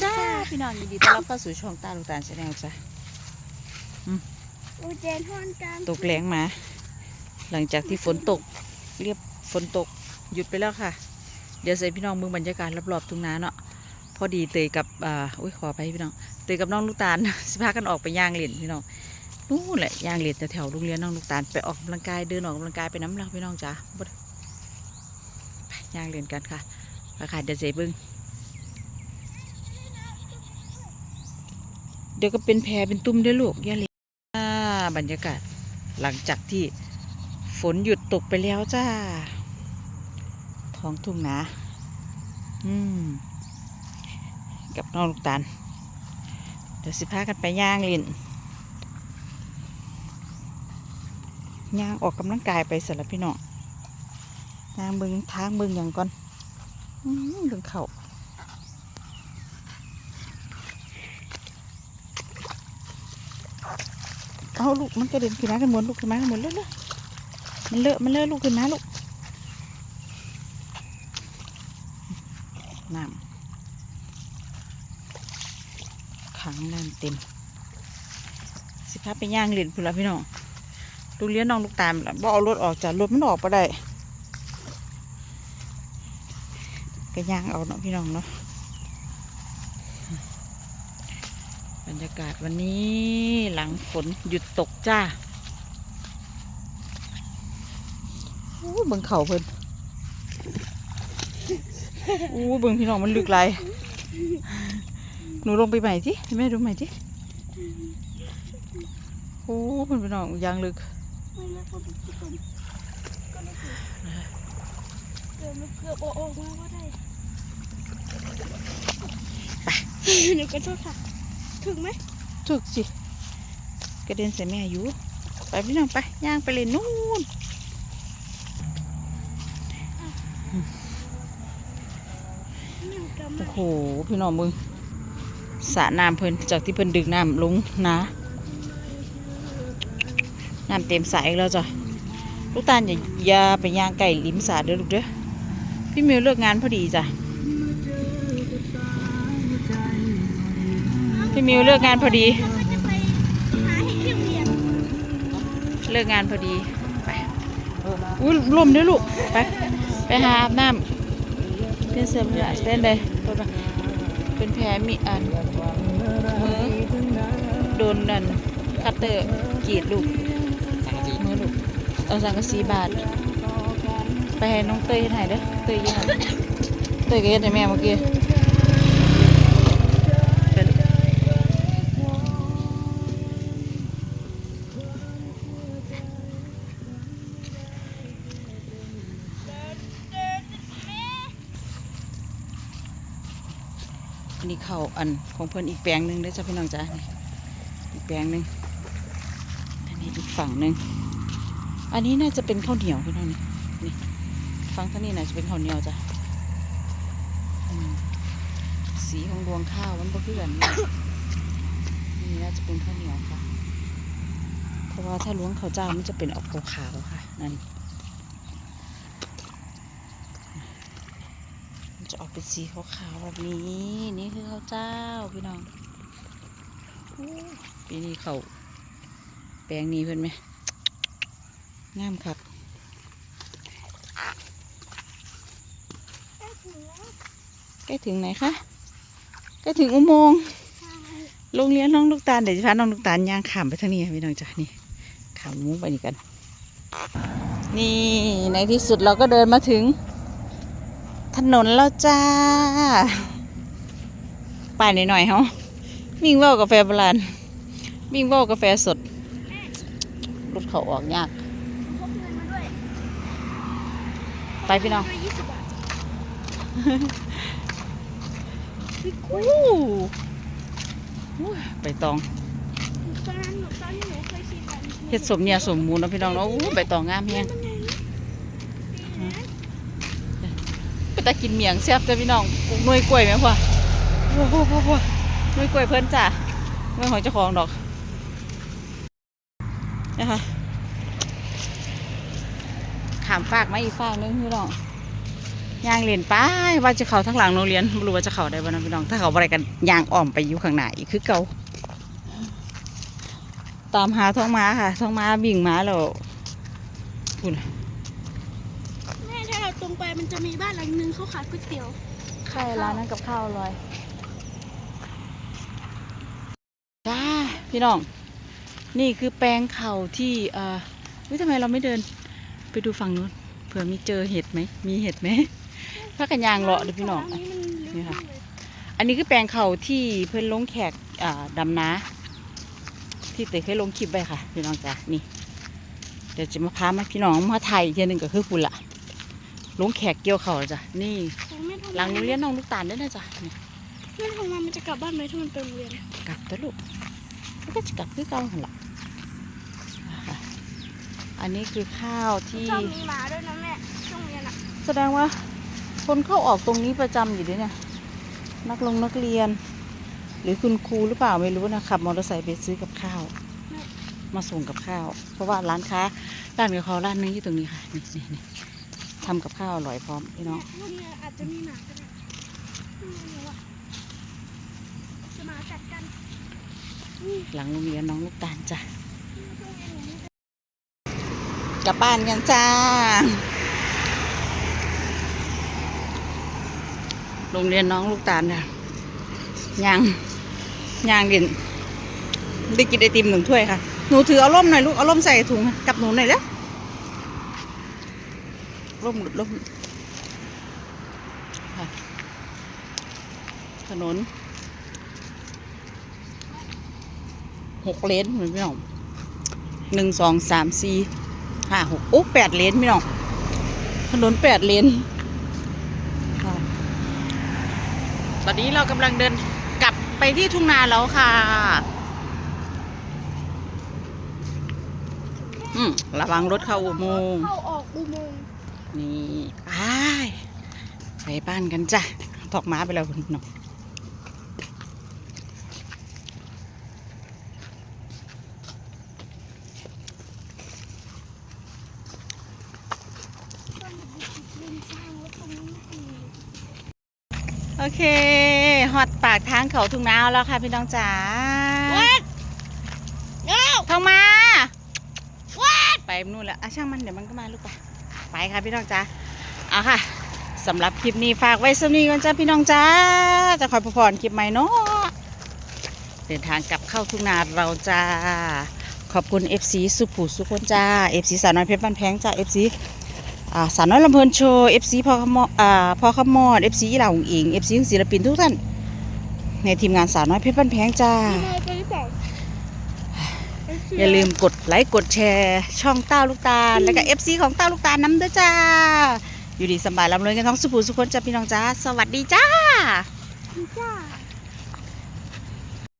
จ้าพี่น้องยินดีต้อนรับเข้าสู่ช่องตาลูกตาลชาแนลจ้ะอูเจนฮอนกันตกแรงมา หลังจากที่ฝนตก เรียบฝนตกหยุดไปแล้วค่ะ เดี๋ยวใส่พี่น้องเมืองบรรยากาศรอบๆทุ่งนาเนาะพอดีเตยกับอ่าอุ้ยขอไปพี่น้องเตยกับน้องลูกตาลสิพากันออกไปย่างเหรียญพี่น้องนู่นแหละย่างเหรียญแถวๆโรงเรียนน้องลูกตาลไปออกกำลังกายเดินออกกำลังกายไปน้ำเราพี่น้องจ้าบ่ได้ไปย่างเหรียญกันค่ะไปค่ะเดี๋ยวใส่เบิ้ง ดี๋ยวก็เป็นแพรเป็นตุ้มได้ลูกย่าเล็กอ่าบรรยากาศหลังจากที่ฝนหยุดตกไปแล้วจ้า ท้องทุ่งนาอืม กับน้องลูกตาล เดี๋ยวสิพากันไปย่างลินย่างออกกำลังกายไปสำหรับพี่น้องย่างเบิงทางเบิงอย่างก่อนอืมเบิงเขา เอาลูกมันกระเด็นขึ้นมากันหมดลูกขึ้นมากันหมดเลยเลยมันเลอะมันเลอะลูกขึ้นมาลูกน้ำขังน้ำเต็ม สิพาไปย่างเล่นพุ่นละพี่น้องลูกเลี้ยงน้องลูกตามละบ่เอารถออกจากรถมันออกไปได้ก็ย่างเอาเนาะพี่น้องเนาะ รยากาศวันนี้หลังฝนหยุดตกจ้าอู้เบิ่งเขาเพิ่นอู้เบิ่งพี่น้องมันลึกไรหนูลงไปใหม่สิแม่ดูใหม่สิโอ้เพิ่นพี่น้องยางลึกไม่แล้วก็ดูก่อนก็ได้สิเกือบมันเกือบโอโอมาว่าได้ไปหนูก็โทษค่ะ ถึงไหมถึกสิกระเด็นใส่แม่อยู่ไปพี่น้องไปย่างไปเลยนู่นหนูกำโอ้ลังโหพี่น้องมึงสระน้ำเพิ่นจากที่เพิ่นดึงน้ำลงนะน้ำเต็มสระอีกแล้วจ้ะลูกตาลอย่าอย่าไปย่างไก่ริมสระเด้อลูกเด้อพี่มิวเลิกงานพอดีจ้ะ พี่มิวเลิกงานพอดีเราก็จะไปหาเห็ดเที่ยวเรียนเลิกงานพอดี ไปอุ้ยลมเด้อลูก ไป ไปหาอาบน้ำเป็นเสื้อผ้าเต้นเลยรถมาเป็นแผลมีอันมือโดนดันคัตเตอร์กรีดลูกมือลูกเอาสังกะสีบาท ไปให้น้องเตยเฮ็ดให้เด้อเตยอยังเตยก็เฮ็ดให้แม่เมื่อกี้ อันนี้เข้าวอันของเพิ่อนอีกแปลงหนึ่งเด้อจ้ะพี่น้องจ้ะนี่อีกแปลงหนึ่งอันนี้อีกฝั่งหนึ่งอันนี้น่าจะเป็นข้าวเหนียวพี่น้องนี่นี่ฝั่งท่านี้น่าจะเป็นข้าวเหนียวจ้ะสีของรวงข้าวมันบ่คือกันนี่นี่น่าจะเป็นข้าวเหนียวค่ะ เพราะว่าถ้าล้วงข้าวเจ้ามันจะเป็นออกขาวๆค่ะนั่นมัน จะออกเป็นสีขาวๆแบบนี้นี่คือข้าวเจ้าพี่น้องปีนี้เขาแปลงนี้เพิ่นไหมงามครับแล้วใกล้ถึงไหนคะใกล้ถึงอุโมงค์โรงเรียนน้องลูกตาลเดี๋ยวจะพาน้องลูกตาลย่างขามไปทางนี้ค่ะพี่น้องจ้ะนี่ขามมุ้งไปนี่กัน นี่ในที่สุดเราก็เดินมาถึง ถนนแล้วจ้าป่ายหน่อยๆเฮามิ่งเว่ากาแฟโบราณมิ่งเว่ากาแฟสดรถเขาออกยากพกเงินมาด้วยไปพี่น้องด้วยยี่สิบบาทพี่อู้อู้ไปตองตอนนั้นหนูตอนที่หนูเคยชิมแบบนี้เฮ็ดสมเนี่ยสมมูลเนาะพี่น้องเนาะอู้ใบตองงามแฮงไป ตากินเมียงแซ่บจ้ะพี่น้องน่วยกล้วยไหมพ่อโอ้โหพ่อพ่อหน่ยกล้วยเพิ่อนจ้ะหน่วยของเจ้าของดอกนะคะขามฝากไมอีกฝากนึงพี่น้องยางเรียนไปว่าจะเขาทั้งหลังโรงเรียนไม่รู้ว่าจะเขาได้บ่นะพี่น้องถ้าเขาบ่ได้กันยางอ้อมไปอยู่ข้างหน้าอีกคือเก่าตามหาท้องม้าค่ะท้องม้าวิ่งม้าแล้วคุณ แม่ถ้าเราตรง ไปมันจะมีบ้านหลังนึงเขาขายก๋วยเตี๋ยวใช่ร้านนั้นกับข้าวอร่อยจ้าพี่น้อง นี่คือแปลงเข่าที่เอ่อเฮ้ยทำไมเราไม่เดินไปดูฝั่งนู้นเผื่อมีเจอเห็ดไหมมีเห็ดไหมถ้ากันยางเลาะเดี๋ยวพี่น้องอันนี้มันลึกนี่ค่ะมากเลยอันนี้คือแปลงเข่าที่เพื่อนลงแขกอ่าดำนาที่เตยเคยลงคลิปไปค่ะ พี่น้องจ้ะนี่เดี๋ยวจะมาพามาพี่น้องมาไทยอีกทีหนึ่งก็คือคุณละ ลงแขกเกี่ยวเข่าวจ้ะนี่ผมไม่ทำหลังโรงเรียนน้องลูกตาลได้นะจ้ะนี่แม่ทำมามันจะกลับบ้านไหมถ้ามันเป็นโรงเรียนกลับตัวลูกแล้วก็จะกลับคือเก่าหันละอะอันนี้คือข้าวที่ชอบมีหมาด้วยนะแม่ช่วงเรียนอะแสดงว่า คนเข้าออกตรงนี้ประจำอยู่ด้วยเนี่ยนักลงนักเรียน หรือคุณครูหรือเปล่าไม่รู้นะขับมอเตอร์ไซค์ไปซื้อกับข้าว มาส่งกับข้าว เพราะว่าร้านค้าร้านกับเขาร้านนึงอยู่ตรงนี้ค่ะนี่นี่นี่ ทำกับข้าวอร่อยพร้อมพี่น้องพวกเนี้ยอาจจะมีหมาก็ได้ไม่รู้อะจะหมากัดกันนี่หลังโรงเรียนน้องลูกตาลจ้ะช่วงเรียนหนูนี่กลับบ้านกันจ้า โรงเรียนน้องลูกตาลเนี่ยย่างย่างเด่นได้กินไอติมหนึ่งถ้วยค่ะ หนูถือเอาร่มหน่อยลูก เอาร่มใส่ถุงกับหนูหน่อยแล้ว ร่มหลุดร่มค่ะถนนหกเลนเหมือนพี่น้องหนึ่งสองสามสี่ห้าหกโอ้แปดเลนพี่น้องถนนแปดเลนค่ะตอนนี้เรากำลังเดินกลับไปที่ทุ่งนาแล้วค่ะ อืมระวังรถเข้าอุโมงค์เข้าออกอุโมงค์ นี่ไปไปบ้านกันจ้ะถอกม้าไปแล้วคุณน้องดินสร้างไว้ตรงนี้อีกโอเค หอดปากทางเขาทุ่งนาแล้วค่ะพี่น้องจ๋าวัดเร็วเข้ามาวัดไปนู่นแล้วอะช่างมันเดี๋ยวมันก็มาลูกไป ไปค่ะพี่น้องจ๋าเอาค่ะสำหรับคลิปนี้ฝากไว้สำนีก่อนจ้าพี่น้องจ้าจะคอยพรคลิปใหม่เนาะเดินทางกลับเข้าทุ่งนาเราจ้า ขอบคุณ FC สุผูสุคนจ้า FC สาวน้อยเพชรบ้านแพงจ้า FC สาวน้อยลำเพลินโชว์ FC พอขมออ่าพอขมอด FC อีหล่าหงอิง FC ศิลปินทุกท่านในทีมงานสาวน้อยเพชรบ้านแพงจ้า อะไรกันหรือเปล่าอย่าลืมกดไลค์กดแชร์ช่องเต้าลูกตาล แล้วก็ FC ของเต้าลูกตาลน้ำด้วยจ้า อยู่ดีสำบายลำรวยกันท้องสุภูสุคนจ้าพี่น้องจ้า สวัสดีจ้าจ้า